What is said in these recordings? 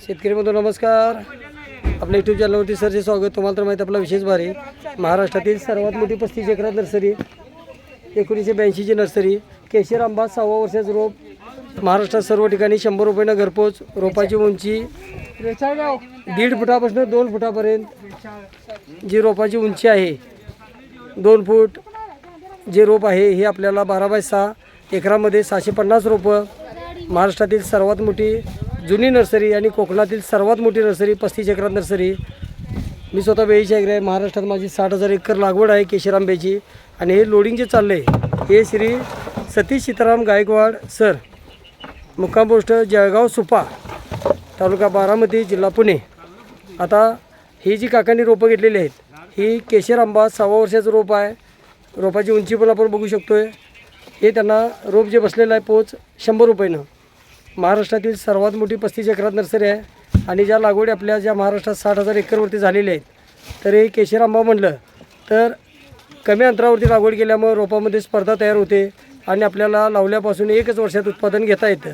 शेतकरी बंधू नमस्कार. आपल्या यूट्यूब चॅनलवरती सरचे स्वागत. तुम्हाला तर माहिती आपला विशेष भारी. महाराष्ट्रातील सर्वात मोठी पस्तीस एकरात नर्सरी एकोणीसशे ब्याऐंशीची नर्सरी केशर आंबा सव्वा वर्षाचं रोप महाराष्ट्रात सर्व ठिकाणी शंभर रुपयानं घरपोच रोपाची उंची दीड फुटापासून दोन फुटापर्यंत जी रोपाची उंची आहे दोन फूट जे रोप आहे हे आपल्याला बारा बाय सहा एकरामध्ये सहाशे पन्नास रोपं महाराष्ट्रातील सर्वात मोठी जुनी नर्सरी आणि कोकणातील सर्वात मोठी नर्सरी पस्तीस एकरात नर्सरी. मी स्वतः वेळीची ऐकले आहे महाराष्ट्रात माझी साठ हजार एकर लागवड आहे केशर आंब्याची आणि हे लोडिंग जे चाललं आहे हे श्री सतीश सीताराम गायकवाड सर. मुक्काम पोस्ट जळगाव सुपा तालुका बारामती जिल्हा पुणे. आता ही जी काकांनी रोपं घेतलेली आहेत ही केशर आंबा सव्वा वर्षाचं रोप आहे. रोपाची उंची पण आपण बघू शकतो आहे हे त्यांना रोप जे बसलेलं आहे पोच शंभर रुपयानं. महाराष्ट्रातील सर्वात मोठी पस्तीस एकरात नर्सरी आहे आणि ज्या लागवडी आपल्या ज्या महाराष्ट्रात साठ हजार एकरवरती झालेल्या आहेत तर हे केशर आंबा म्हणलं तर कमी अंतरावरती लागवड केल्यामुळे रोपामध्ये स्पर्धा तयार होते आणि आपल्याला लावल्यापासून एकच वर्षात उत्पादन घेता येतं.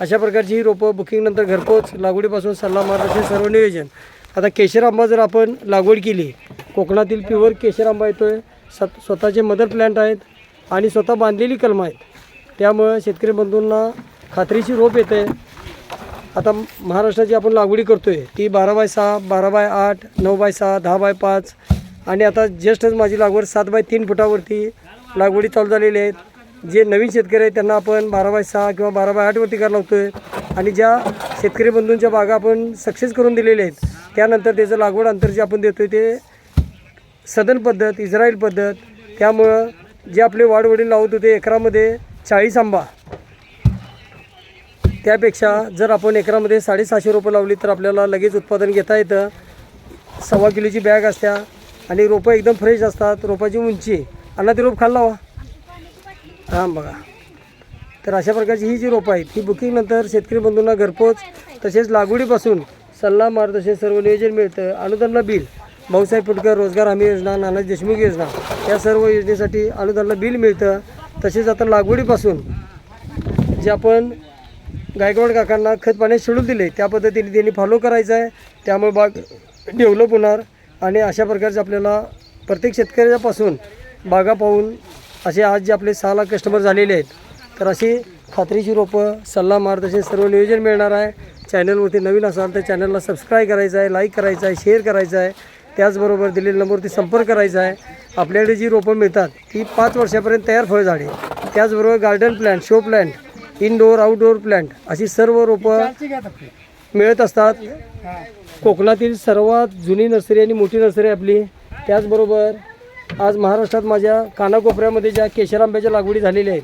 अशा प्रकारची ही रोपं बुकिंगनंतर घरपोच लागवडीपासून सल्ला मार्गदर्शन सर्व नियोजन. आता केशर आंबा जर आपण लागवड केली कोकणातील प्युअर केशर आंबा येतो आहे सत स्वतःचे मदर प्लॅन्ट आहेत आणि स्वतः बांधलेली कलमं आहेत त्यामुळं शेतकरी बंधूंना खात्रीची रोप येते. आता महाराष्ट्राची आपण लागवडी करतो आहे ती बारा बाय सहा बारा बाय आठ नऊ बाय सहा दहा बाय पाच आणि आता जस्टच माझी लागवड सात बाय तीन फुटावरती लागवडी चालू झालेली आहेत जे नवीन शेतकरी आहेत त्यांना आपण बारा बाय सहा किंवा बारा बाय आठवरती करायला लावतो आहे आणि ज्या शेतकरी बंधूंच्या बागा आपण सक्सेस करून दिलेल्या आहेत त्यानंतर त्याचं लागवड अंतर जे आपण देतो आहे ते सदन पद्धत इस्रायल पद्धत त्यामुळं जे आपले वाडवडील लावत होते एकरामध्ये चाळीस आंबा त्यापेक्षा जर आपण एकरामध्ये साडेसहाशे रुपये लावली तर आपल्याला लगेच उत्पादन घेता येतं. सव्वा किलोची बॅग असत्या आणि रोपं एकदम फ्रेश असतात. रोपाची उंची. अन्ना ते रोप खाल्ला वा. हां बघा. तर अशा प्रकारची ही जी रोपं आहेत ही बुकिंगनंतर शेतकरी बंधूंना घरपोच तसेच लागवडीपासून सल्ला मार्गदर्शन सर्व नियोजन मिळतं. अनुदानला बिल. भाऊसाहेब फुटकर रोजगार हमी योजना नाना देशमुख योजना या सर्व योजनेसाठी अनुदानला बिल मिळतं. तसेच आता लागवडीपासून जे आपण गायकवाड काकांना खत पाण्यात शेड्यूल दिले. त्या पद्धतीने त्यांनी फॉलो करायचं आहे. त्यामुळे बाग डेव्हलप होणार. आणि अशा प्रकारचे आपल्याला प्रत्येक शेतकऱ्यापासून बागा पाहून असे आज जे आपले सहा लाख कस्टमर झालेले आहेत तर अशी खात्रीची रोपं सल्ला मार्गदर्शन सर्व नियोजन मिळणार आहे. चॅनलवरती नवीन असाल तर चॅनलला सबस्क्राईब करायचं आहे लाईक करायचं आहे शेअर करायचं आहे. त्याचबरोबर दिलेल्या नंबरवरती संपर्क करायचा आहे. आपल्याकडे जी रोपं मिळतात ती पाच वर्षापर्यंत तयार फळझाडे. त्याचबरोबर garden plan show plan indoor outdoor plant अशी सर्व रोपं मिळत असतात. कोकणातील सर्वात जुनी नर्सरी आणि मोठी नर्सरी आपली. त्याचबरोबर आज महाराष्ट्रात माझ्या कानाकोपऱ्यामध्ये ज्या केशर आंब्याच्या लागवडी झालेल्या आहेत.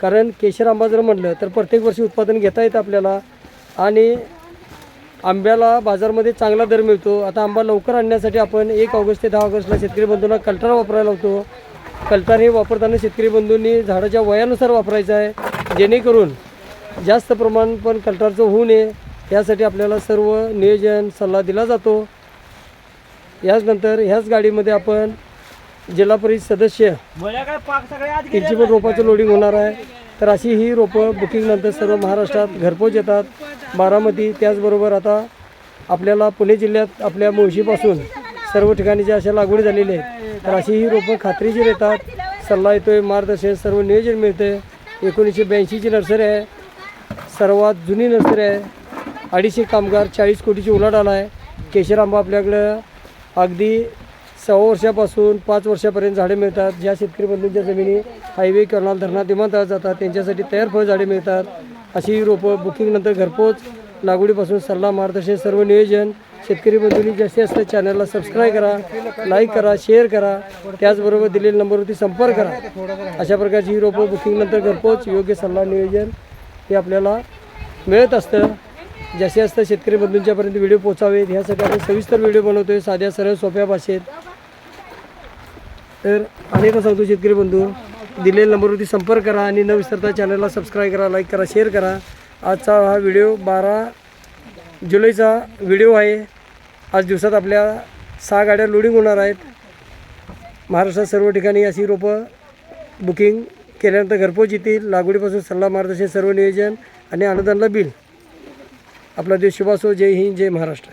कारण केशर आंबा जर म्हटलं तर प्रत्येक वर्षी उत्पादन घेता येतं आपल्याला. आणि आंब्याला बाजारमध्ये चांगला दर मिळतो. आता आंबा लवकर आणण्यासाठी आपण एक ऑगस्ट ते दहा ऑगस्टला शेतकरी बंधूंना कल्टार वापरायला लावतो. कल्टार हे वापरताना शेतकरी बंधूंनी झाडाच्या वयानुसार वापरायचं आहे. जेणेकरून जास्त प्रमाण पण कल्टारचं होऊ नये. यासाठी आपल्याला सर्व नियोजन सल्ला दिला जातो. याचनंतर ह्याच गाडीमध्ये आपण जिल्हा परिषद सदस्य त्यांची पण रोपाचं लोडिंग होणार आहे. तर अशी ही रोपं बुकिंगनंतर सर्व महाराष्ट्रात घरपोच येतात. बारामती त्याचबरोबर आता आपल्याला पुणे जिल्ह्यात आपल्या मुळशीपासून सर्व ठिकाणी ज्या अशा लागवड झालेली आहे तर अशी ही रोपं खात्रीशीर येतात. सल्ला येतोय मार्गदर्शन सर्व नियोजन मिळते एकोणीसशे ब्याऐंशीची नर्सरी आहे. सर्वात जुनी नर्सरी आहे. अडीचशे कामगार चाळीस कोटीची उलाढाल आहे. केशर आंबा आपल्याकडं अगदी सव्वा वर्षापासून पाच वर्षापर्यंत झाडे मिळतात. ज्या शेतकरी बंधूंच्या जमिनी हायवे करणार धरणात विमानतळात जातात. त्यांच्यासाठी तयार फळ झाडे मिळतात. अशी रोपं बुकिंगनंतर घरपोच लागवडीपासून सल्ला मार्गदर्शन सर्व नियोजन शेतकरी बंधूंनी जास्तीत जास्त चॅनलला सबस्क्राईब करा लाईक करा शेअर करा. त्याचबरोबर दिलेल्या नंबरवरती संपर्क करा. अशा प्रकारची ही रोपं बुकिंगनंतर घरपोच योग्य सल्ला नियोजन हे आपल्याला मिळत असतं. जास्तीत जास्त शेतकरी बंधूंच्यापर्यंत व्हिडिओ पोचावेत ह्यासाठी आपण सविस्तर व्हिडिओ बनवतोय. साध्या सरळ सोप्या भाषेत. तर अनेक सांगतो शेतकरी बंधू दिलेल्या नंबरवरती संपर्क करा आणि न विसरता चॅनलला सबस्क्राईब करा लाईक करा शेअर करा. आजचा हा व्हिडिओ बारा जुलैचा व्हिडिओ आहे. आज दिवसात आपल्या सहा गाड्या लोडिंग होणार आहेत. महाराष्ट्रात सर्व ठिकाणी अशी रोपं बुकिंग केल्यानंतर घरपोच येतील. लागवडीपासून सल्ला मार्गदर्शन सर्व नियोजन आणि अनुदानला बिल आपला देश शुभासो जय हिंद जय महाराष्ट्र.